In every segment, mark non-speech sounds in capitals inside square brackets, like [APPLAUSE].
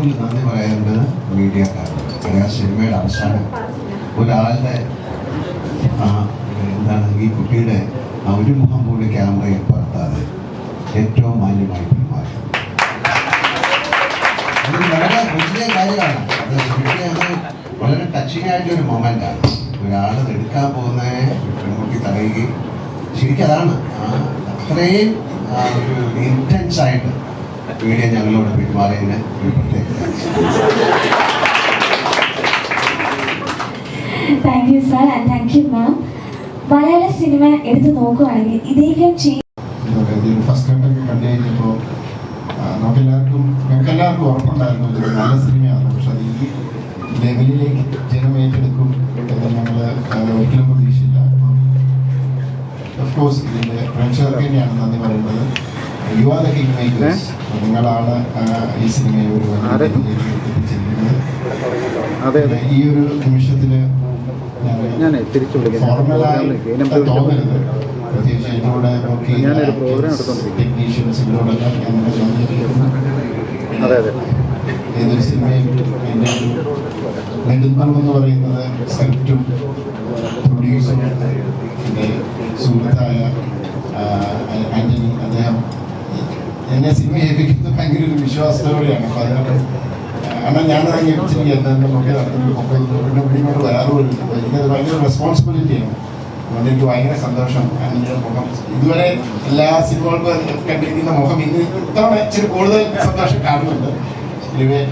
കൂടുതൽ നന്ദി പറയേണ്ടത് മീഡിയക്കാരാണ് ആ സിനിമയുടെ അവസാനം ഒരാളുടെ എന്താണ് ഈ കുട്ടിയുടെ ആ ഒരു മുഖം കൂടി ക്യാമറയിൽ പകർത്താതെ ഏറ്റവും മാന്യമായി പെരുമാറി വളരെ വലിയ കാര്യമാണ്. ശരിക്കും അത് വളരെ ടച്ചിങ് ആയിട്ടൊരു മൊമെന്റാണ് ഒരാൾ എടുക്കാൻ പോകുന്ന പെൺകുട്ടി തടയുകയും ശരിക്കും അതാണ് അത്രയും ഒരു ഇന്റൻസ് ആയിട്ട് മീഡിയ ഞങ്ങളോട് പെരുമാറിയതിന് ഒരു പ്രത്യേക thank you sir and thank you ma'am Malayala cinema എടുത്തു നോക്കുകയാണെങ്കിൽ ഇദ്ദേഹം ചെയ്യും ഫസ്റ്റ് കണ്ടൊക്കെ കണ്ടു കഴിഞ്ഞപ്പോൾ നമുക്കെല്ലാവർക്കും ഞങ്ങൾക്ക് എല്ലാവർക്കും ഉറപ്പുണ്ടായിരുന്നു ഇതൊരു നല്ല സിനിമയാണ്. പക്ഷെ അത് ഈ ലെവലിലേക്ക് ജനം ഏറ്റെടുക്കും എന്ന് ഞങ്ങൾ ഒരിക്കലും പ്രതീക്ഷയില്ല ഓഫ് കോഴ്സ് ഇതിന്റെ പ്രേക്ഷകർക്ക് തന്നെയാണ് നന്ദി പറയുന്നത്. You are the king makers നിങ്ങളാണ് ഈ സിനിമയെ ഒരു എത്തിച്ചിരിക്കുന്നത് ഈ ഒരു നിമിഷത്തിൽ ഞാൻ തിരിച്ചു തോന്നരുത്. പ്രത്യേകിച്ച് ഇതിലൂടെ ഞാനൊരു പ്രോഗ്രാം. ടെക്നീഷ്യൻസ് ഇതിലൂടെല്ലാം ഞാൻ. അതെ അതെ. ഏതൊരു സിനിമയും എന്റെ ഒരു നെടുമ്പം എന്ന് പറയുന്നത് സ്ക്രിപ്റ്റും പ്രൊഡ്യൂസറും എന്റെ സുഹൃത്തായ ആന്റണി അദ്ദേഹം എന്നെ സിനിമ ഏൽപ്പിക്കുന്നത് ഭയങ്കര ഒരു വിശ്വാസത്തോടെയാണ്. അപ്പോൾ അതിനകത്ത് കാരണം ഞാൻ ഇറങ്ങി ഇച്ചിരി എന്തെങ്കിലും നടത്തുന്നത് നടത്തുമ്പോൾ പിന്നെ പിന്നീട് വരാറുമില്ല. അപ്പോൾ എനിക്കത് ഭയങ്കര റെസ്പോൺസിബിലിറ്റിയാണ് അതുകൊണ്ട് എനിക്ക് ഭയങ്കര സന്തോഷം. അതിന്റെ മുഖം ഇതുവരെ എല്ലാ സിനിമകൾക്കും കണ്ടിരിക്കുന്ന മുഖം ഇന്ന് ഇത്തവണ ഇച്ചിരി കൂടുതൽ സന്തോഷം കാണുന്നുണ്ട്. ഇവയെ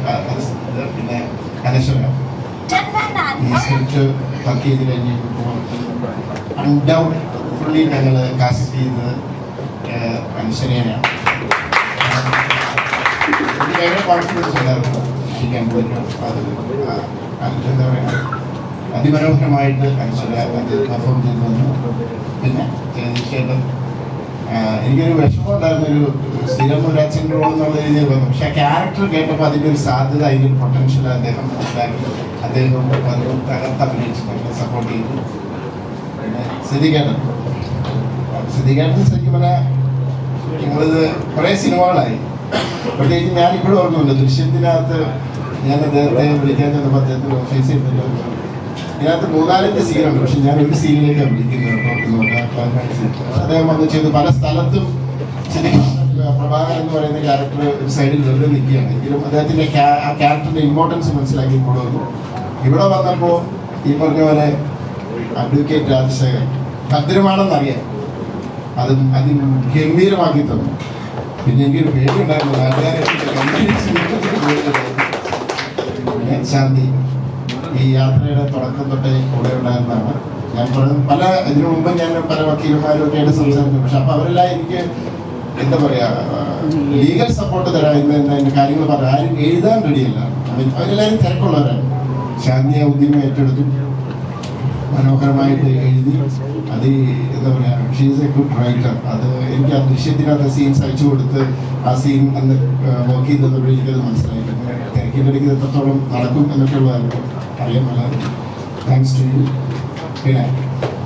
പിന്നെ അനശ്വര ഈ സ്ക്രിപ്റ്റ് വർക്ക് ചെയ്ത് കഴിഞ്ഞപ്പോൾ അൺഡൗട്ട്ഫുള്ളി ഞങ്ങൾ കാസ്റ്റ് ചെയ്തത് അനശ്വരയാണ് എനിക്ക് ഭയങ്കര കോൺഫിഡൻസ് ഉണ്ടായിരുന്നു പറ്റും അത് എന്താ പറയുക അതിമനോഹരമായിട്ട് അത് പെർഫോം ചെയ്തു വന്നു. പിന്നെ തീർച്ചയായിട്ടും എനിക്കൊരു വിഷമം സ്ഥിരം ഒരു അച്ഛൻ റോൾ എന്നുള്ള രീതിയിൽ വന്നു. പക്ഷെ ആ ക്യാരക്ടർ കേട്ടപ്പോൾ അതിന്റെ ഒരു സാധ്യത അതിന്റെ പൊട്ടൻഷ്യൽ അദ്ദേഹം മനസ്സിലാക്കി അദ്ദേഹം പലരും തകർത്ത് അഭിനയിച്ചു. ഞങ്ങളെ സപ്പോർട്ട് ചെയ്തു. പിന്നെ സിദ്ധിക്കേട്ടൻ. സിദ്ധിക്കേട്ടൻ ശരിക്കും പറഞ്ഞാൽ ഞങ്ങളിത് കുറേ സിനിമകളായി. പ്രത്യേകിച്ച് ഞാൻ ഇപ്പോഴും ഓർക്കുന്നുണ്ട്. ദൃശ്യത്തിനകത്ത് ഞാൻ അദ്ദേഹത്തെ വിളിക്കാൻ ചെന്നപ്പോൾ അദ്ദേഹത്തിന് ഓഫീസിൽ ഇരുന്നിട്ട് ഇതിനകത്ത് മൂന്നാലഞ്ച് സീനുണ്ട് പക്ഷെ ഞാൻ ഒരു സീനിലേക്കാണ് വിളിക്കുന്നത്. അദ്ദേഹം വന്ന് ചെയ്ത് പല സ്ഥലത്തും [LAUGHS] പ്രഭാകരൻ എന്ന് പറയുന്ന ക്യാരക്ടർ ഒരു സൈഡിൽ വെറുതെ നിൽക്കുകയാണ്. എങ്കിലും അദ്ദേഹത്തിന്റെ ആ ക്യാരക്ടറിന്റെ ഇമ്പോർട്ടൻസ് മനസ്സിലാക്കി ഇവിടെ വന്നു ഇവിടെ വന്നപ്പോൾ ഈ പറഞ്ഞ പോലെ അഡ്വക്കേറ്റ് രാജശേഖരൻ. ഭദ്രമാണെന്നറിയാം. അത് അതിന് ഗംഭീരമാക്കി തന്നു. പിന്നെ എനിക്കൊരു പേടിയുണ്ടായിരുന്നു നാട്ടുകാരെ പിന്നെ ശാന്തി ഈ യാത്രയുടെ തുടക്കം തൊട്ടേ കൂടെ ഉണ്ടായിരുന്നതാണ്. ഞാൻ പല ഇതിനു മുമ്പ് ഞാൻ പല വക്കീലന്മാരും ഒക്കെ ആയിട്ട് സംസാരിക്കും പക്ഷെ അപ്പൊ അവരെല്ലാം എനിക്ക് എന്താ പറയാ ലീഗൽ സപ്പോർട്ട് തരാം എന്ന കാര്യങ്ങൾ പറഞ്ഞു. ആരും എഴുതാൻ റെഡിയല്ല. അവരെല്ലാരും തിരക്കുള്ളവരാണ്. ശാന്തി ആ ഉദ്യമം ഏറ്റെടുത്തു. മനോഹരമായിട്ട് എഴുതി അത് എന്താ പറയാ ഷീസ് എ ഗുഡ് റൈറ്റർ അത് എനിക്ക് ആ ദൃശ്യത്തിനകത്ത് സീൻസ് അയച്ചു കൊടുത്ത് ആ സീൻ അന്ന് വർക്ക് ചെയ്തതോടെ എനിക്കത് മനസ്സിലായി പിന്നെ തിരക്കിന്റെ ഇടയ്ക്ക് എത്രത്തോളം നടക്കും എന്നൊക്കെയുള്ളതായിരുന്നു അറിയാൻ നല്ലത് താങ്ക്സ് ടു യു പിന്നെ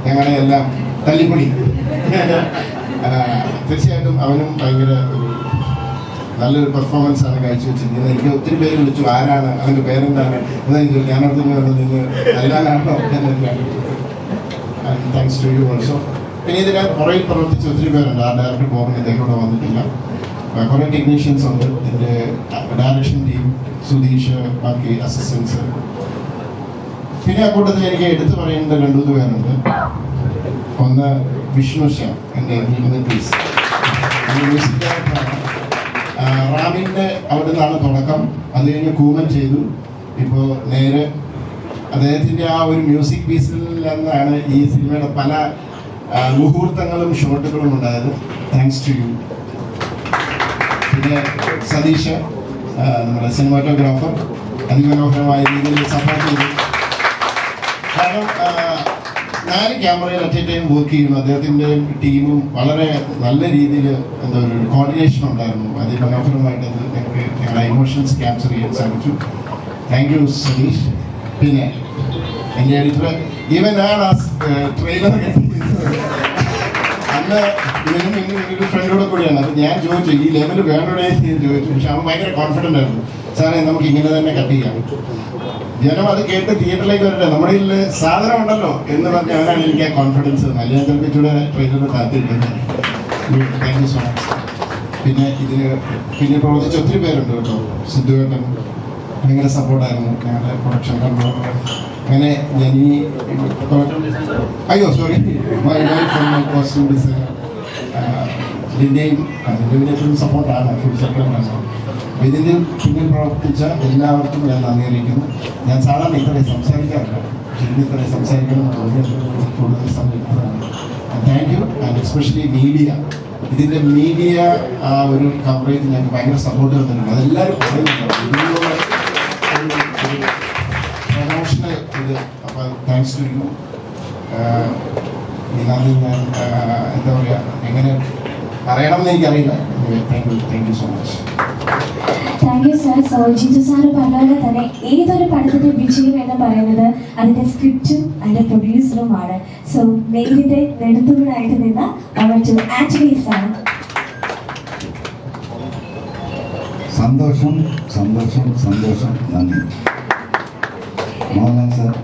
ഞങ്ങളെ എല്ലാം തല്ലിപ്പൊടി [LAUGHS] തീർച്ചയായിട്ടും അവനും ഭയങ്കര ഒരു നല്ലൊരു പെർഫോമൻസ് ആണ് കാഴ്ചവെച്ചിരിക്കുന്നത് എനിക്ക് ഒത്തിരി പേര് വിളിച്ചു ആരാണ്? അവന്റെ പേരെന്താണ്? എന്നാൽ ഞാൻ ചോദിച്ചു ഞാനവിടെ നിന്ന് നിന്ന് നല്ലതാണോ എന്നൊക്കെയാണ് താങ്ക്സ് ടു യു ഓൾസോ പിന്നെ ഇതിന് കുറേ പ്രവർത്തിച്ച ഒത്തിരി പേരുണ്ട്. ആ ഡയറക്ടർ പോകുന്ന ഇദ്ദേഹം ഇവിടെ വന്നിട്ടില്ല. കുറേ ടെക്നീഷ്യൻസ് ഉണ്ട്. ഇതിന്റെ ഡയറക്ഷൻ ടീം സുധീഷ് ബാക്കി അസിസ്റ്റൻസ് പിന്നെ ആ കൂട്ടത്തിൽ എനിക്ക് എടുത്തു പറയേണ്ട രണ്ടു മൂന്ന് പേരുണ്ട്. ഒന്ന് വിഷ്ണു ശ്യാം എന്റെ മ്യൂസിക് ആ, റാമിന്റെ അവിടെ നിന്നാണ് തുടക്കം. അത് കഴിഞ്ഞ് കൂമൻ ചെയ്തു. ഇപ്പോൾ നേരെ അദ്ദേഹത്തിന്റെ ആ ഒരു മ്യൂസിക് പീസിൽ നിന്നാണ് ഈ സിനിമയുടെ പല മുഹൂർത്തങ്ങളും ഷോട്ടുകളും ഉണ്ടായത്. താങ്ക്സ് ടു യു പിന്നെ സതീഷ് നമ്മുടെ സിനിമാറ്റോഗ്രാഫർ അതിമനോഹരമായ രീതിയിൽ സപ്പോർട്ട് ചെയ്തു കാരണം ആ, നാല് ക്യാമറയിൽ അറ്റ് വർക്ക് ചെയ്യുന്നു. അദ്ദേഹത്തിന്റെ ടീമും വളരെ നല്ല രീതിയിൽ എന്താ പറയുക കോർഡിനേഷൻ ഉണ്ടായിരുന്നു. അതിമനോഹരമായിട്ട് അത് ഞങ്ങൾക്ക് ഞങ്ങളുടെ ഇമോഷൻസ് ക്യാപ്ചർ ചെയ്യാൻ സാധിച്ചു. താങ്ക് യു സതീഷ് പിന്നെ എന്റെ എഡിറ്റർ ഈവൻ ആണ് ആ ട്രെയിലർ അന്ന് ഇവനും ഇങ്ങനെ ഒരു ഫ്രണ്ടോടെ കൂടിയാണ്. അത് ഞാൻ ചോദിച്ചു ഈ ലെവൽ വേണോടെ? ചോദിച്ചു. പക്ഷെ അവൻ ഭയങ്കര കോൺഫിഡന്റ് ആയിരുന്നു. സാറേ നമുക്ക് ഇങ്ങനെ തന്നെ കട്ട് ചെയ്യാം. ജനം അത് കേട്ട് തിയേറ്ററിലേക്ക് വരട്ടെ. നമ്മുടെ ഇതിൽ സാധനം ഉണ്ടല്ലോ എന്ന് പറഞ്ഞ അവരാണ് എനിക്ക് കോൺഫിഡൻസ് ചിലപ്പോൾ ഇച്ചിരി ട്രെയിലർ കാത്തിട്ടുണ്ട് താങ്ക് യു സോ മച്ച് പിന്നെ ഇതിന് പിന്നെ പ്രവർത്തിച്ച ഒത്തിരി പേരുണ്ട് കേട്ടോ. സിദ്ധുവേട്ടൻ ഭയങ്കര സപ്പോർട്ടായിരുന്നു ഞങ്ങളുടെ പ്രൊഡക്ഷൻ കണ്ടു അങ്ങനെ ഞാൻ ഈ അയ്യോ sorry my wife my costume designer പിന്നെ എപ്പോഴും സപ്പോർട്ടാണ് ഫുൾ സപ്പോർട്ടാണ് ഇതിന്റെ പിന്നിൽ പ്രവർത്തിച്ച എല്ലാവർക്കും ഞാൻ നന്ദി അറിയിക്കുന്നു. ഞാൻ സാധാരണ ഇത്രയും സംസാരിക്കാറില്ല. ഇന്ന് ഇത്രയും സംസാരിക്കണം കൂടുതൽ സമയത്താണ് thank you and especially media ഇതിന്റെ മീഡിയ ആ ഒരു കവറേജ് ഞങ്ങൾക്ക് ഭയങ്കര സപ്പോർട്ട് തന്നിട്ടുണ്ട്. അതെല്ലാവരും പറയുന്നുണ്ട്. പ്രൊമോഷണൽ ഇത്. അപ്പോൾ താങ്ക്സ് ടു യു ഞാൻ എന്താ പറയുക എങ്ങനെ പറയണം എന്ന് എനിക്കറിയില്ല. Thank you thank you so much thank you sir so Jiju sir പറഞ്ഞ പോലെ തന്നെ ഏതൊരു പടത്തിന്റെ വിജയം എന്ന് പറയുന്നത് അതിന്റെ സ്ക്രിപ്റ്റും അതിന്റെ പ്രൊഡ്യൂസറുമാണ് സോ മെയിലിന്റെ നെടുത്തുകൂടായിട്ട് നിന്ന് അവർ ടു ആക്ച്വലി സാർ സന്തോഷം സന്തോഷം സന്തോഷം. നന്ദി. മോഹൻലാൽ സാർ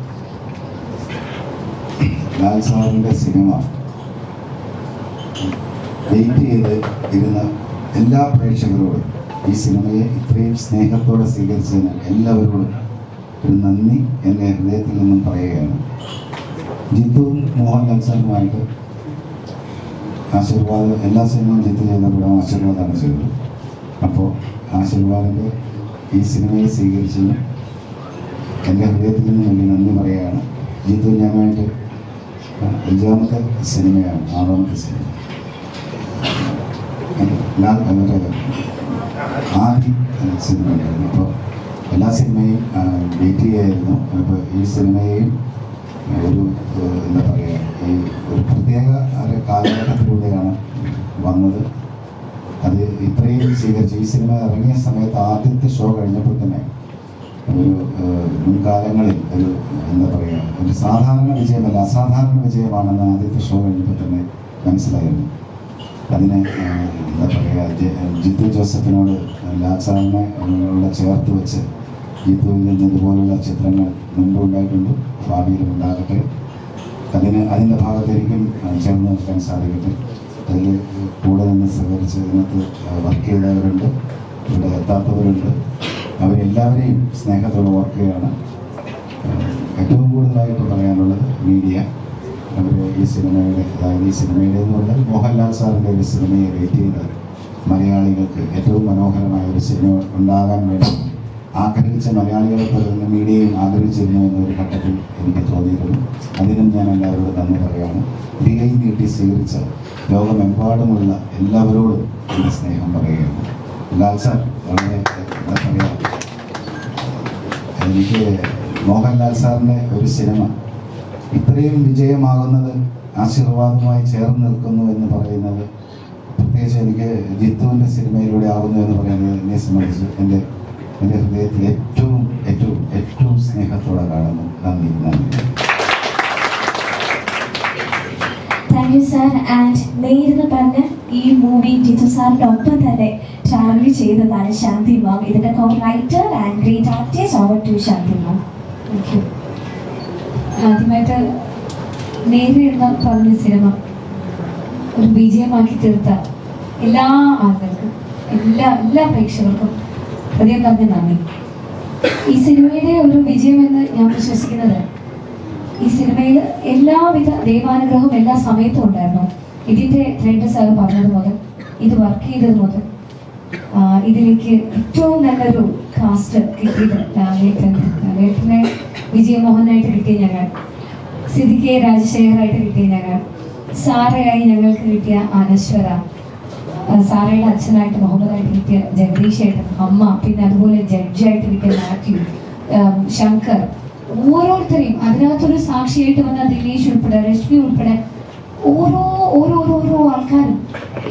ലാൽ സാറിന്റെ സിനിമ. വെയിറ്റ് ചെയ്ത് ഇരുന്ന എല്ലാ പ്രേക്ഷകരോടും ഈ സിനിമയെ ഇത്രയും സ്നേഹത്തോടെ സ്വീകരിച്ചതിന് എല്ലാവരോടും ഒരു നന്ദി എന്റെ ഹൃദയത്തിൽ നിന്നും പറയുകയാണ്. ജിത്തുവും മോഹൻലാൽ സാറുമായിട്ട് ആശീർവാദം എല്ലാ സിനിമയും ജിത്തു ചെയ്തപ്പോഴും ആശീർവാദമാണ് ചെയ്തത്. അപ്പോൾ ആശീർവാദിന്റെ ഈ സിനിമയെ സ്വീകരിച്ചതിന് എന്റെ ഹൃദയത്തിൽ നിന്നും വലിയ നന്ദി പറയുകയാണ്. ജിത്തു ഞാനായിട്ട് അഞ്ചാമത്തെ സിനിമയാണ് ആറാമത്തെ സിനിമ. ലാൽ മറ്റേ ആദ്യ സിനിമ ഉണ്ടായിരുന്നു അപ്പോൾ എല്ലാ സിനിമയും വെയിറ്റ് ചെയ്യായിരുന്നു അപ്പോൾ ഈ സിനിമയെയും ഒരു എന്താ പറയുക ഈ ഒരു പ്രത്യേക ഒരു കാലഘട്ടത്തിലൂടെയാണ് വന്നത്. അത് ഇത്രയും സ്വീകരിച്ചു. ഈ സിനിമ ഇറങ്ങിയ സമയത്ത് ആദ്യത്തെ ഷോ കഴിഞ്ഞപ്പോൾ തന്നെ ഒരു മുൻകാലങ്ങളിൽ ഒരു എന്താ പറയുക ഒരു സാധാരണ വിജയമല്ല അസാധാരണ വിജയമാണെന്ന് ആദ്യത്തെ ഷോ കഴിഞ്ഞപ്പോൾ തന്നെ മനസ്സിലായിരുന്നു. അതിനെ എന്താ പറയുക ജിത്തു ജോസഫിനോട് ലാച്ചാറിനെ ചേർത്ത് വെച്ച് ജിത്തുവിൽ നിന്ന് ഇതുപോലുള്ള ചിത്രങ്ങൾ മുൻപ് ഉണ്ടായിട്ടുണ്ട്. ഭാവിയിലും ഉണ്ടാകട്ടെ. അതിന് അതിന്റെ ഭാഗത്തായിരിക്കും ഏഹ്, ചേർന്ന് നിൽക്കാൻ സാധിക്കട്ടെ. അതിൽ കൂടെ നിന്ന് സഹകരിച്ച് ഇതിനകത്ത് വർക്ക് ചെയ്തവരുണ്ട്. ഇവിടെ എത്താത്തവരുണ്ട്. അവരെല്ലാവരെയും സ്നേഹത്തോടെ ഓർക്കുകയാണ് ഏറ്റവും കൂടുതലായിട്ട് പറയാനുള്ളത് മീഡിയ അവർ ഈ സിനിമയുടെ അതായത് ഈ സിനിമയുടെ എന്ന് പറഞ്ഞാൽ മോഹൻലാൽ സാറിന്റെ ഒരു സിനിമയെ റേറ്റ് ചെയ്ത് മലയാളികൾക്ക് ഏറ്റവും മനോഹരമായ ഒരു സിനിമ ഉണ്ടാകാൻ വേണ്ടി ആഗ്രഹിച്ച മലയാളികളെ പോലെ തന്നെ മീഡിയയും ആഗ്രഹിച്ചിരുന്നു എന്നൊരു ഘട്ടത്തിൽ എനിക്ക് തോന്നിയിരുന്നു അതിനും ഞാൻ എല്ലാവരോടും നന്ദി പറയുകയാണ്. ഇരികൈ നീട്ടി സ്വീകരിച്ച ലോകമെമ്പാടുമുള്ള എല്ലാവരോടും എന്റെ സ്നേഹം പറയുകയാണ്. ലാൽ സാർ വളരെ എനിക്ക് മോഹൻലാൽ സാറിന്റെ ഒരു സിനിമ ഇത്രയും വിജയമാകുന്നത് ആശീർവാദമായി ചേർന്ന് നിൽക്കുന്നു എന്ന് പറയുന്നത് പ്രത്യേകിച്ച് എനിക്ക് ജിത്തുവിന്റെ സിനിമയിലൂടെ ആകുന്നു എന്ന് പറയുന്നത് എന്നെ സംബന്ധിച്ച് എന്റെ എന്റെ ഹൃദയത്തിൽ ഏറ്റവും ഏറ്റവും ഏറ്റവും സ്നേഹത്തോടെ കാണുന്നു. നന്ദി നന്ദി. താങ്ക് യു സാർ ആൻഡ് നേരിന്ന് പറഞ്ഞ ഈ മൂവി ജിത്തു സാറിന്റെ ഒപ്പം തന്നെ ട്രാവൽ ചെയ്തതാണ് ശാന്തി മാം ഇതിന്റെ co writer and great artist over to Shanthi ma'am thank you ആദ്യമായിട്ട് നേരിടുന്ന പറഞ്ഞ സിനിമ ഒരു വിജയമാക്കി തീർത്ത എല്ലാ ആളുകൾക്കും എല്ലാ എല്ലാ പ്രേക്ഷകർക്കും ഹൃദയം പറഞ്ഞ നന്ദി. ഈ സിനിമയുടെ ഒരു വിജയമെന്ന് ഞാൻ വിശ്വസിക്കുന്നത് ഈ സിനിമയിൽ എല്ലാവിധ ദൈവാനുഗ്രഹവും എല്ലാ സമയത്തും ഉണ്ടായിരുന്നു. ഇതിന്റെ ട്രെൻഡ് സാർ പറഞ്ഞത് മുതൽ ഇത് വർക്ക് ചെയ്തത് മുതൽ ഇതിലേക്ക് ഏറ്റവും നല്ലൊരു കാസ്റ്റ് കിട്ടിയത് ലാലേട്ടൻ ലാലേട്ടനെ വിജയമോഹനായിട്ട് കിട്ടിയ ഞങ്ങൾ. സിദ്ദിഖെ രാജശേഖറായിട്ട് കിട്ടിയ ഞങ്ങൾ. സാറയായി ഞങ്ങൾക്ക് കിട്ടിയ അനശ്വര. സാറയുടെ അച്ഛനായിട്ട് മുഹമ്മദായിട്ട് കിട്ടിയ ജഗദീഷ് ഏട്ടൻ അമ്മ പിന്നെ അതുപോലെ ജഡ്ജായിട്ട് കിട്ടിയ മാത്യു ശങ്കർ. ഓരോരുത്തരെയും അതിനകത്തൊരു സാക്ഷിയായിട്ട് വന്ന ദിനേശ് ഉൾപ്പെടെ രശ്മി ഉൾപ്പെടെ ഓരോ ഓരോ ഓരോ ആൾക്കാരും.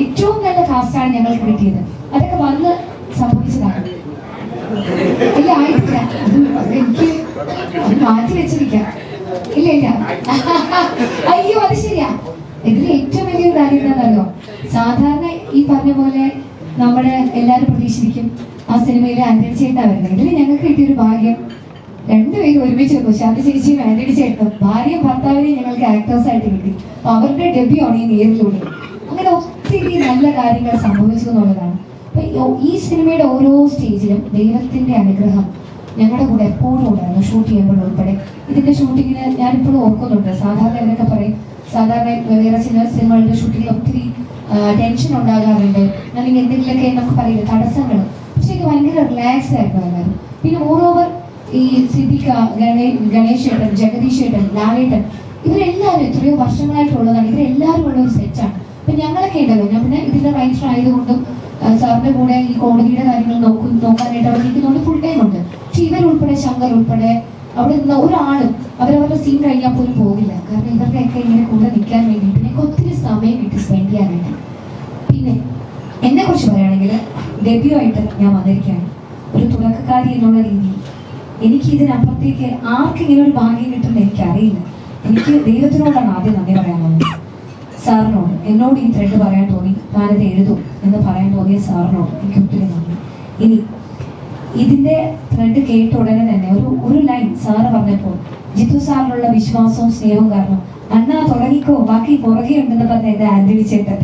ഏറ്റവും കാസ്റ്റാണ് ഞങ്ങൾക്ക് കിട്ടിയത് അതൊക്കെ വന്ന് സംഭവിച്ചതാണ്. ഇല്ല ആയിട്ടില്ല. എനിക്ക് മാറ്റി വെച്ചിരിക്കാം. ഇല്ല ഇല്ല. അയ്യോ അത് ശരിയാ. ഇതിൽ ഏറ്റവും വലിയൊരു കാര്യം എന്താണെന്നറിയോ? സാധാരണ ഈ പറഞ്ഞ പോലെ നമ്മുടെ എല്ലാവരും പ്രതീക്ഷിക്കും ആ സിനിമയിലെ ആന്റണി ചേട്ടാ വരുന്നത്. ഇതിൽ ഞങ്ങൾക്ക് കിട്ടിയൊരു ഭാഗ്യം. രണ്ടുപേരും ഒരുമിച്ച് വന്നു. ശാന്തി ചേച്ചിയും ആന്റണി ചേട്ടനും. ഭാര്യയും ഭർത്താവിനെയും ഞങ്ങൾക്ക് ആക്ടേഴ്സ് ആയിട്ട് കിട്ടി. അപ്പൊ അവരുടെ ഡെബ്യൂ ആണ് ഈ നേരിലൂടെ അങ്ങനെ ഒത്തിരി നല്ല കാര്യങ്ങൾ സംഭവിച്ചു എന്നുള്ളതാണ്. ഈ- സിനിമയുടെ ഓരോ സ്റ്റേജിലും ദൈവത്തിന്റെ അനുഗ്രഹം ഞങ്ങളുടെ കൂടെ എപ്പോഴും ഉണ്ടായിരുന്നു. ഷൂട്ട് ചെയ്യുമ്പോൾ ഉൾപ്പെടെ. ഇതിന്റെ ഷൂട്ടിങ്ങിന് ഞാനിപ്പോഴും ഓർക്കുന്നുണ്ട്. സാധാരണ എന്നൊക്കെ പറയും സാധാരണ വേറെ ചില സിനിമകളുടെ ഷൂട്ടിങ്ങിൽ ഒത്തിരി ടെൻഷൻ ഉണ്ടാകാറുണ്ട്. അല്ലെങ്കിൽ എന്തെങ്കിലുമൊക്കെ നമുക്ക് പറയില്ല തടസ്സങ്ങൾ. പക്ഷെ എനിക്ക് ഭയങ്കര റിലാക്സ് ആയിരുന്നു എല്ലാവരും. പിന്നെ ഓവർ ഈ സിദ്ദിഖ ഗണേ ഗണേഷ് ഏട്ടൻ ജഗദീഷ് ഏട്ടൻ ലാലേട്ടൻ ഇവരെല്ലാവരും എത്രയോ വർഷങ്ങളായിട്ടുള്ളതാണ്. ഇവരെല്ലാവരും ഉള്ള ഒരു സെറ്റാണ് അപ്പൊ ഞങ്ങളൊക്കെ ഉണ്ടല്ലോ. പിന്നെ ഇതിന്റെ റൈറ്റർ ആയതുകൊണ്ടും സാറിന്റെ കൂടെ ഈ കോടതിയുടെ കാര്യങ്ങൾ നോക്കും നോക്കാനായിട്ട് അവിടെ നിൽക്കുന്നതുകൊണ്ട് ഫുൾ ടൈം ഉണ്ട്. പക്ഷെ ഇവരുൾപ്പെടെ ശങ്കർ ഉൾപ്പെടെ അവിടെ നിന്ന് ഒരാളും അവരവരുടെ സീൻ കഴിഞ്ഞാൽ പോലും പോകില്ല കാരണം ഇവരുടെയൊക്കെ ഇങ്ങനെ കൂടെ നിൽക്കാൻ വേണ്ടിയിട്ട് എനിക്ക് ഒത്തിരി സമയം കിട്ടി സ്പെൻഡ് ചെയ്യാനായിട്ട്. പിന്നെ എന്നെ കുറിച്ച് പറയുകയാണെങ്കിൽ ഡെബ്യൂ ആയിട്ട് ഞാൻ വന്നിരിക്കുകയാണ്. ഒരു തുടക്കക്കാരി എന്നുള്ള രീതിയിൽ. എനിക്ക് ഇതിനപ്പുറത്തേക്ക് ആർക്ക് ഇങ്ങനെ ഒരു ഭാഗ്യം കിട്ടുമെന്ന് എനിക്കറിയില്ല. എനിക്ക് ദൈവത്തിനോടാണ് ആദ്യം നന്ദി പറയാനുള്ളത് സാറിനോട് എന്നോട് ഈ ത്രെഡ് പറയാൻ തോന്നി താനത് എഴുതും എന്ന് പറയാൻ തോന്നിയ സാറിനോട് എനിക്ക് ഒത്തിരി നന്ദി. ഇനി ഇതിന്റെ ത്രെഡ് കേട്ട ഉടനെ തന്നെ ഒരു ഒരു ലൈൻ സാറ് പറഞ്ഞപ്പോൾ ജിത്തു സാറിനുള്ള വിശ്വാസവും സ്നേഹവും കാരണം അണ്ണാ തുടങ്ങിക്കോ ബാക്കി പുറകെ ഉണ്ടെന്ന് പറഞ്ഞ എന്റെ ആന്റണി ചേട്ടൻ.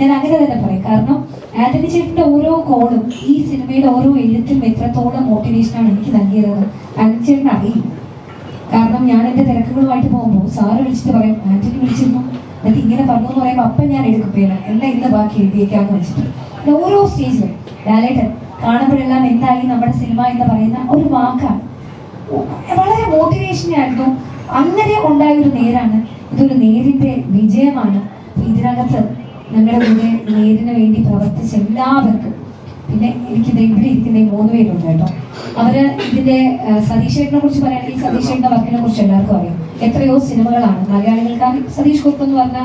ഞാൻ അങ്ങനെ തന്നെ പറയും. കാരണം ആന്റണി ചേട്ടന്റെ ഓരോ കോളും ഈ സിനിമയുടെ ഓരോ എഴുത്തിലും എത്രത്തോളം മോട്ടിവേഷനാണ് എനിക്ക് നൽകിയത് ആന്റണി ചേട്ടൻ അറിയില്ല. കാരണം ഞാൻ എന്റെ തിരക്കുകളുമായിട്ട് പോകുമ്പോൾ സാറ് വിളിച്ചിട്ട് പറയും ആന്റണി വിളിച്ചിരുന്നു. എന്നിട്ട് ഇങ്ങനെ പറഞ്ഞു എന്ന് പറയുമ്പോൾ അപ്പം ഞാൻ എടുക്കുകയാണ് എല്ലാം ഇന്ന് ബാക്കി എഴുതിയേക്കാന്ന് വെച്ചിട്ട്. പിന്നെ ഓരോ സ്റ്റേജിലും ലാലേട്ടൻ കാണുമ്പോഴെല്ലാം എന്തായി നമ്മുടെ സിനിമ എന്ന് പറയുന്ന ഒരു വാക്കാണ്. വളരെ മോട്ടിവേഷൻ ആയിരുന്നു. അങ്ങനെ ഉണ്ടായ ഒരു നേരാണ്. ഇതൊരു നേരിന്റെ വിജയമാണ്. ഇതിനകത്ത് ഞങ്ങളുടെ കൂടെ നേരിന് വേണ്ടി പ്രവർത്തിച്ച എല്ലാവർക്കും. പിന്നെ എനിക്ക് ഇവിടെ ഇരിക്കുന്ന മൂന്ന് പേരുണ്ട് കേട്ടോ. അവർ ഇതിന്റെ ആ, സതീഷ് ചേട്ടനെ കുറിച്ച് പറയുകയാണെങ്കിൽ സതീഷ് ചേട്ടന്റെ വർക്കിനെ കുറിച്ച് എല്ലാവർക്കും അറിയാം. എത്രയോ സിനിമകളാണ്. മലയാളികൾക്ക് സതീഷ് കുറുപ്പ് എന്ന് പറഞ്ഞ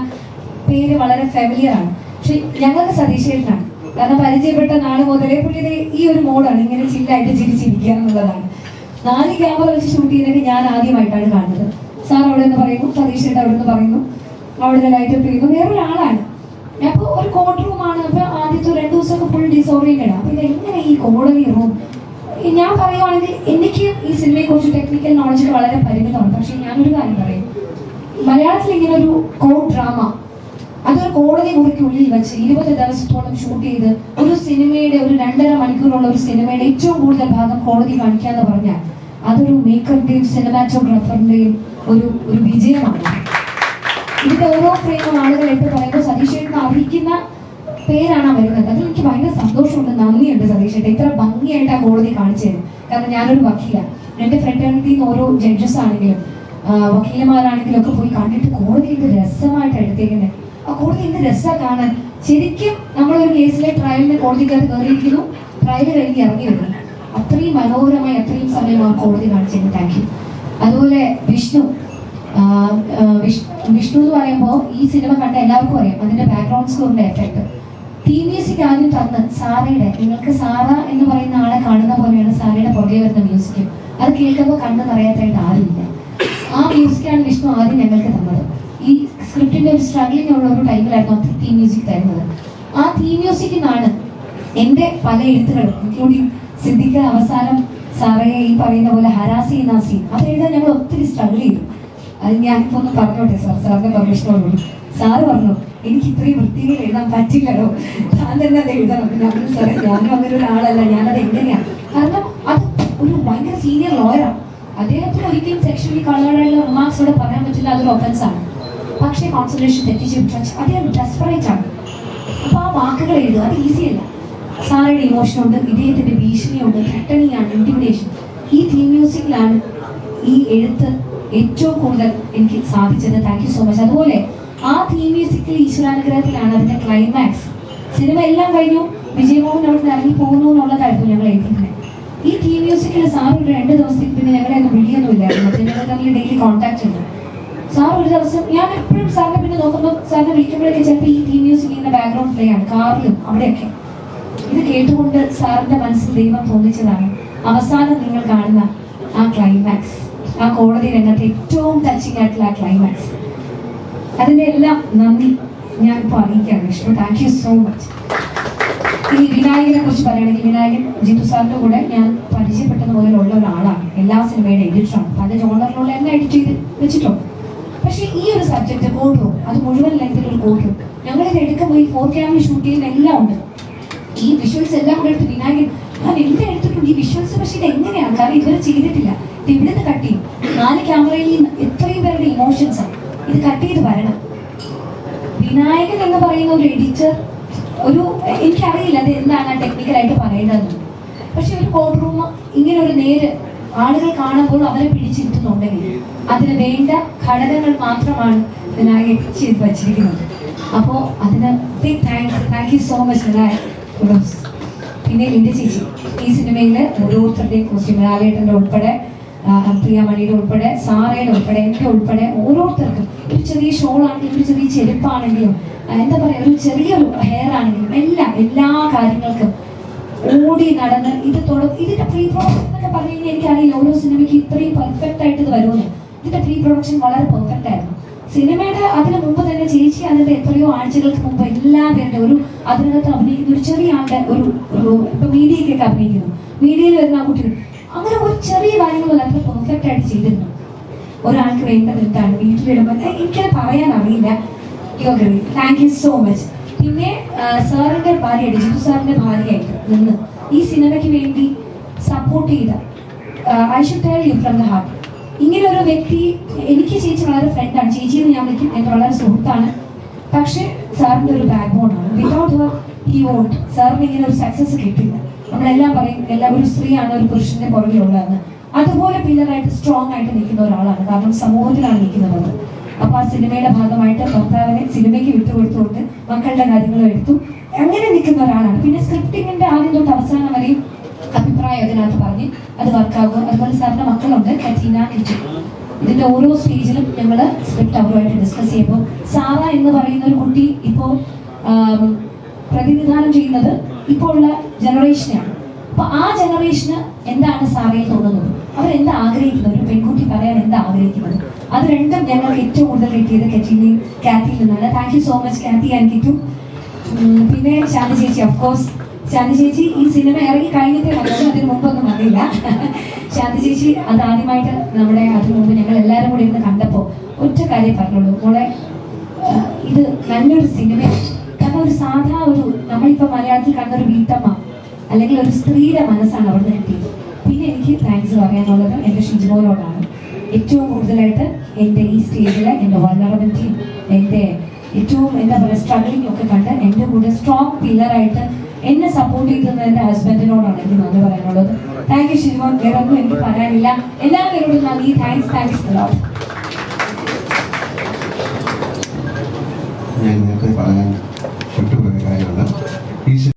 പേര് വളരെ ഫെമിലിയർ ആണ്. പക്ഷെ ഞങ്ങൾക്ക് സതീഷ് ചേട്ടനാണ് കാരണം പരിചയപ്പെട്ട നാൾ മുതലേ പുള്ളിയുടെ ഈ ഒരു മോഡാണ്. ഇങ്ങനെ ചില്ലായിട്ട് ചിരിച്ചിരിക്കുക എന്നുള്ളതാണ്. നാല് ക്യാമറ വെച്ച് ഷൂട്ട് ചെയ്യുന്നതിന് ഞാൻ ആദ്യമായിട്ടാണ് കാണുന്നത്. സാർ അവിടെ നിന്ന് പറയുന്നു സതീഷ് ചേട്ടൻ അവിടെ നിന്ന് പറയുന്നു. അവിടെ ലൈറ്റ് അപ്പ് ചെയ്യുന്നു. വേറൊരാളാണ്. അപ്പൊ ഒരു കോർട്ട് റൂമാണ് അപ്പൊ ആദ്യത്തെ രണ്ടു ദിവസമൊക്കെ ഫുൾ ഡിസോറിയന്റഡ് അപ്പൊ ഇത് എങ്ങനെ ഈ കോടതി റൂം ഞാൻ പറയുവാണെങ്കിൽ എനിക്ക് ഈ സിനിമയെ കുറിച്ച് ടെക്നിക്കൽ നോളജ് വളരെ പരിമിതമാണ്. പക്ഷെ ഞാനൊരു കാര്യം പറയും. മലയാളത്തിൽ ഇങ്ങനെ ഒരു കോഡ് ഡ്രാമ അതൊരു കോടതി മുറിക്കുള്ളിൽ വെച്ച് ഇരുപത് ദിവസത്തോളം ഷൂട്ട് ചെയ്ത് ഒരു സിനിമയുടെ ഒരു രണ്ടര മണിക്കൂറുള്ള ഒരു സിനിമയുടെ ഏറ്റവും കൂടുതൽ ഭാഗം കോടതി കാണിക്കാന്ന് പറഞ്ഞാൽ അതൊരു മേക്കറിന്റെയും സിനിമാറ്റോഗ്രാഫറിന്റെയും ഒരു ഒരു വിജയമാണ്. ഇതിന്റെ ഓരോ ഫ്രെയിമും ആളുകൾ എടുത്ത് പറയുമ്പോൾ സതീഷ് അർഹിക്കുന്ന പേരാണ് വരുന്നത്? അതിൽ എനിക്ക് ഭയങ്കര സന്തോഷമുണ്ട്. നന്ദിയുണ്ട് സതീഷ് ചേട്ടൻ ഇത്ര ഭംഗിയായിട്ട് ആ കോടതി കാണിച്ചത് കാരണം ഞാനൊരു വക്കീല. എന്റെ ഫ്രട്ടേണിറ്റിന്ന് ഓരോ ജഡ്ജസ് ആണെങ്കിലും വക്കീലമാരാണെങ്കിലും ഒക്കെ പോയി കണ്ടിട്ട് കോടതി എന്ത് രസമായിട്ട് എടുത്തേക്കുന്നത് ആ കോടതി എന്ത് രസാ കാണാൻ. ശരിക്കും നമ്മളൊരു കേസിലെ ട്രയലിന് കോടതിക്കകത്ത് കയറിയിരിക്കുന്നു. ട്രയൽ കഴിഞ്ഞ് ഇറങ്ങി വരുന്നു അത്രയും മനോഹരമായി അത്രയും സമയം ആ കോടതി കാണിച്ചതിന് താങ്ക് യു അതുപോലെ വിഷ്ണു. വിഷ്ണു എന്ന് പറയുമ്പോൾ ഈ സിനിമ കണ്ട എല്ലാവർക്കും അറിയാം. അതിന്റെ ബാക്ക്ഗ്രൗണ്ട് സ്കോറിന്റെ എഫക്ട് ടി മ്യൂസിക് ആദ്യം തന്ന് സാറയുടെ നിങ്ങൾക്ക് സാറ എന്ന് പറയുന്ന ആളെ കാണുന്ന പോലെയാണ് സാറയുടെ പുറകെ വരുന്ന മ്യൂസിക് അത് കേൾക്കുമ്പോൾ കണ്ണ് നിറയാത്തായിട്ട് ആരുമില്ല. ആ മ്യൂസിക്കാണ് വിഷ്ണു ആദ്യം ഞങ്ങൾക്ക് തന്നത്. ഈ സ്ക്രിപ്റ്റിന്റെ ഒരു സ്ട്രഗ്ലിംഗ് ഉള്ള ഒരു ടൈമിലായിരുന്നു അത്ര തീം മ്യൂസിക് തരുന്നത്. ആ തീം മ്യൂസിക്കിൽ നിന്നാണ് എന്റെ പല എഴുത്തുകളും ഇൻക്ലൂഡിങ് സിദ്ധിക്ക അവസാനം സാറയെ ഈ പറയുന്ന പോലെ ഹരാസ് ചെയ്യുന്ന സീൻ അത് എഴുതാൻ ഞങ്ങൾ ഒത്തിരി സ്ട്രഗിൾ ചെയ്തു. അത് ഞാനിപ്പോ ഒന്ന് പറഞ്ഞോട്ടെ സാർ? സാറിന്റെ പെർമിഷനോടുകൂടി സാറ് പറഞ്ഞു എനിക്ക് ഇത്രയും വൃത്തിയിൽ എഴുതാൻ പറ്റില്ലല്ലോ താൻ തന്നെ അത് എഴുതണം. ഞാൻ സാറേ ഞാനും അങ്ങനെ ഒരാളല്ല ഞാനത് എങ്ങനെയാ? കാരണം അത് ഒരു ഭയങ്കര സീനിയർ ലോയറാണ് അദ്ദേഹത്തിന് ഒരിക്കലും സെക്ഷലി കളറുള്ള റിമാർക്സ് ഇവിടെ പറയാൻ പറ്റില്ല അതൊരു ഒഫൻസ് ആണ്. പക്ഷേ കോൺസെൻട്രേഷൻ തെറ്റിച്ച് അദ്ദേഹം ഡെസ്പറേറ്റ് ആണ്. അപ്പൊ ആ വാക്കുകൾ എഴുതുക അത് ഈസി അല്ല. സാറയുടെ ഇമോഷൻ ഉണ്ട് ഇദ്ദേഹത്തിന്റെ ഭീഷണിയുണ്ട് ആണ് ഇന്റിമിഡേഷൻ ഈ തീം മ്യൂസിക്കിലാണ് ഈ എഴുത്ത് ഏറ്റവും കൂടുതൽ എനിക്ക് സാധിച്ചത്. താങ്ക് യു സോ മച്ച് അതുപോലെ ആ തീം മ്യൂസിക്കിൽ ഈശ്വരാനുഗ്രഹത്തിലാണ് അതിന്റെ ക്ലൈമാക്സ് സിനിമ എല്ലാം കഴിഞ്ഞു. വിജയമോഹൻ അവിടെ നിന്ന് ഇറങ്ങി പോകുന്നു എന്നുള്ളതായിരുന്നു ഞങ്ങൾ എഴുതിയിരുന്നത് ഈ തീം മ്യൂസിക്കിൽ സാർ ഒരു രണ്ട് ദിവസത്തേക്ക് പിന്നെ ഞങ്ങളെ ഒന്നും വിളിയൊന്നുമില്ലായിരുന്നു. പിന്നെ ഞങ്ങൾ തമ്മിൽ ഡെയിലി കോൺടാക്ട് ഉണ്ട്. സാർ ഒരു ദിവസം ഞാൻ എപ്പോഴും സാറിനെ പിന്നെ നോക്കുമ്പോൾ സാറിനെ വിളിക്കുമ്പോഴൊക്കെ ചിലപ്പോൾ ഈ തീം മ്യൂസിക് ബാക്ക്ഗ്രൗണ്ട് പ്ലേ ആണ്. കാറിലും അവിടെയൊക്കെ. ഇത് കേട്ടുകൊണ്ട് സാറിന്റെ മനസ്സിൽ ദൈവം തോന്നിച്ചതാണ്. അവസാനം നിങ്ങൾ കാണുന്ന ആ ക്ലൈമാക്സ് ആ കോടതി രംഗത്ത് ഏറ്റവും ടച്ചിങ് ആയിട്ടുള്ള ആ ക്ലൈമാക്സ് അതിന്റെ എല്ലാം നന്ദി ഞാൻ ഇപ്പോൾ അറിയിക്കാൻ Vishnu thank you so much ഈ വിനായകനെ കുറിച്ച് പറയുകയാണെങ്കിൽ വിനായകൻ ജിതു സാറിന്റെ കൂടെ ഞാൻ പരിചയപ്പെട്ടത് മുതലുള്ള ഒരാളാണ്. എല്ലാ സിനിമയുടെ എഡിറ്ററാണ് പല ജോണറിലുള്ള എല്ലാം എഡിറ്റ് ചെയ്ത് വെച്ചിട്ടുണ്ട്. പക്ഷേ ഈ ഒരു സബ്ജക്റ്റ് കോഡ് അത് മുഴുവൻ ലെങ്തിൽ ഒരു റൂം ഞങ്ങൾ ഇത് എടുക്കുമ്പോൾ ഈ ഫോർ ക്യാമറ ഷൂട്ട് ചെയ്യുന്ന എല്ലാം ഉണ്ട്. ഈ വിഷ്വൽസ് എല്ലാം കൂടെ എടുത്ത് വിനായകൻ ഞാൻ എല്ലാം എടുത്തിട്ടുണ്ട് ഈ വിഷ്വൽസ് പക്ഷേ ഇത് എങ്ങനെയാണ്? കാരണം ഇതുവരെ ചെയ്തിട്ടില്ല. ഇവിടുന്ന് കട്ട് ചെയ്യും. നാല് ക്യാമറയിൽ നിന്ന് എത്രയും പേരുടെ ഇമോഷൻസ് ആണ്. ഇത് കട്ട് ചെയ്ത് വരണം. വിനായകൻ എന്ന് പറയുന്ന ഒരു എഡിറ്റർ ഒരു എനിക്കറിയില്ല അത് എന്താണ് ടെക്നിക്കലായിട്ട് പറയേണ്ടതെന്ന് പക്ഷെ ഒരു കോർട്ട് റൂം ഇങ്ങനെ ഒരു നേര് ആളുകൾ കാണുമ്പോൾ അവരെ പിടിച്ചിരുത്തുന്നുണ്ടെങ്കിൽ അതിന് വേണ്ട ഘടകങ്ങൾ മാത്രമാണ് വിനായകൻ ചെയ്ത് വച്ചിരിക്കുന്നത്. അപ്പോൾ അതിന് big thanks thank you so much Vinayak പിന്നെ ലിൻഡ ചേച്ചി ഈ സിനിമയിൽ ഓരോരുത്തരുടെയും കോസ്റ്റ്യൂം ലാലേട്ടന്റെ ഉൾപ്പെടെ ആ, പ്രിയാമണിയുടെ ഉൾപ്പെടെ സാറയുടെ ഉൾപ്പെടെ എന്റെ ഉൾപ്പെടെ ഓരോരുത്തർക്കും ഒരു ചെറിയ ഷോൾ ആണെങ്കിലും ഒരു ചെറിയ ചെരുപ്പാണെങ്കിലും എന്താ പറയുക ഒരു ചെറിയൊരു ഹെയർ ആണെങ്കിലും എല്ലാം എല്ലാ കാര്യങ്ങൾക്കും ഓടി നടന്ന് ഇത് തുട ഇതിന്റെ പ്രീ പ്രൊഡക്ഷൻ എന്നൊക്കെ പറഞ്ഞു കഴിഞ്ഞാൽ എനിക്കറിയില്ല ഓരോ സിനിമയ്ക്ക് ഇത്രയും പെർഫെക്റ്റ് ആയിട്ട് ഇത് വരുമെന്ന്. ഇതിന്റെ പ്രീ പ്രൊഡക്ഷൻ വളരെ പെർഫെക്റ്റ് ആയിരുന്നു. സിനിമയുടെ അതിന് മുമ്പ് തന്നെ ചേച്ചി അതിന്റെ എത്രയോ ആഴ്ചകൾക്ക് മുമ്പ് എല്ലാവരുടെ ഒരു അതിനകത്ത് അഭിനയിക്കുന്ന ഒരു ചെറിയ ആളുടെ ഒരു ഇപ്പൊ മീഡിയയ്ക്കൊക്കെ അഭിനയിക്കുന്നു. മീഡിയയിൽ വരുന്ന ആ കുട്ടികൾ അങ്ങനെ ഒരു ചെറിയ കാര്യങ്ങളല്ല അത്ര പെർഫെക്റ്റ് ആയിട്ട് ചെയ്തിരുന്നു. ഒരാൾക്ക് വേണ്ടത് എന്താണ് വീട്ടിലിടുമ്പോൾ എനിക്കത് പറയാൻ അറിയില്ല. താങ്ക് യു സോ മച്ച് പിന്നെ സാറിന്റെ ഭാര്യയായിട്ട് ജിത്തു സാറിന്റെ ഭാര്യയായിട്ട് നിന്ന് ഈ സിനിമയ്ക്ക് വേണ്ടി സപ്പോർട്ട് ചെയ്ത I should tell you from the heart ഇങ്ങനെ ഒരു വ്യക്തി എനിക്ക് ചേച്ചി വളരെ ഫ്രണ്ടാണ് ചേച്ചി എന്ന് ഞാൻ വിളിക്കും. എന്റെ വളരെ സുഹൃത്താണ്. പക്ഷേ സാറിന്റെ ഒരു ബാക്ക് ബോൺ ആണ്. വിതൗട്ട് ഹർ ഹി വോണ്ട് സാറിന് ഇങ്ങനെ ഒരു സക്സസ് കിട്ടില്ല. നമ്മളെല്ലാം പറയും എല്ലാവരും സ്ത്രീയാണ് ഒരു പുരുഷന്റെ പുറകിലുള്ളതെന്ന് അതുപോലെ പില്ലറായിട്ട് സ്ട്രോങ് ആയിട്ട് നിൽക്കുന്ന ഒരാളാണ്. കാരണം സമൂഹത്തിലാണ് നിൽക്കുന്നത് അപ്പൊ ആ സിനിമയുടെ ഭാഗമായിട്ട് ഭർത്താവിനെ സിനിമയ്ക്ക് വിട്ടുകൊടുത്തുകൊണ്ട് മക്കളുടെ കാര്യങ്ങളും എടുത്തു. അങ്ങനെ നിൽക്കുന്ന ഒരാളാണ്. പിന്നെ സ്ക്രിപ്റ്റിങ്ങിന്റെ ആദ്യം തൊട്ട് അവസാനം വരെയും അഭിപ്രായം അതിനകത്ത് പറഞ്ഞ് അത് വർക്കാകും അതുപോലെ സാറിന്റെ മക്കളുണ്ട് കറ്റീന ഇതിന്റെ ഓരോ സ്റ്റേജിലും ഞങ്ങൾ സ്ക്രിപ്റ്റ് അവരുമായിട്ട് ഡിസ്കസ് ചെയ്യുമ്പോൾ സാറ എന്ന് പറയുന്ന ഒരു കുട്ടി ഇപ്പോൾ പ്രതിനിധാനം ചെയ്യുന്നത് ഇപ്പോൾ ഉള്ള ജനറേഷനാണ് അപ്പൊ ആ ജനറേഷന് എന്താണ് സാറേ തോന്നുന്നത്? അവർ എന്താ ആഗ്രഹിക്കുന്നത്? ഒരു പെൺകുട്ടി പറയാൻ എന്താ ആഗ്രഹിക്കുന്നത്? അത് രണ്ടും ഞങ്ങൾക്ക് ഏറ്റവും കൂടുതൽ കിട്ടിയത് കെറ്റിന്റെയും കാത്തിയിൽ നിന്നാണ് thank you so much Kathi and Kittu. പിന്നെ ശാന്തി ചേച്ചി ഓഫ് കോഴ്സ് ശാന്തി ചേച്ചി ഈ സിനിമ ഇറങ്ങി കഴിഞ്ഞിട്ടേ വന്നത് അതിന് മുമ്പൊന്നും വന്നില്ല. [LAUGHS] ശാന്തി ചേച്ചി അത് ആദ്യമായിട്ട് നമ്മുടെ അതിന് മുമ്പ് ഞങ്ങൾ എല്ലാവരും കൂടി ഇരുന്ന് കണ്ടപ്പോൾ ഒറ്റ കാര്യം പറഞ്ഞുള്ളൂ. മോളെ ഇത് നല്ലൊരു സിനിമ കാരണം ഒരു സാധാ ഒരു നമ്മളിപ്പോൾ മലയാളത്തിൽ കണ്ട ഒരു വീട്ടമ്മ അല്ലെങ്കിൽ ഒരു സ്ത്രീയുടെ മനസ്സാണ് അവിടെ കിട്ടിയത്. പിന്നെ എനിക്ക് താങ്ക്സ് പറയാനുള്ളത് എന്റെ ഷിജുമോനോടാണ്. ഏറ്റവും കൂടുതലായിട്ട് എന്റെ ഈ സ്റ്റേജിൽ എന്റെ വൾണറബിലിറ്റിയും എന്റെ ഏറ്റവും എന്താ പറയുക സ്ട്രഗിളിംഗ് ഒക്കെ കണ്ട് എന്റെ കൂടെ സ്ട്രോങ് പില്ലറായിട്ട് എന്നെ സപ്പോർട്ട് ചെയ്തത് എന്റെ ഹസ്ബൻഡിനോടാണ് എനിക്ക് നന്ദി പറയാനുള്ളത്. Thank you Shijumon. വേറെ ഒന്നും എനിക്ക് പറയാനില്ല. എല്ലാവരോടും നന്ദി. താങ്ക്സ് താങ്ക്സ് ഞാൻ നിങ്ങൾക്ക് പറയാൻ വിട്ടുപോയ കാര്യമാണ് ഈ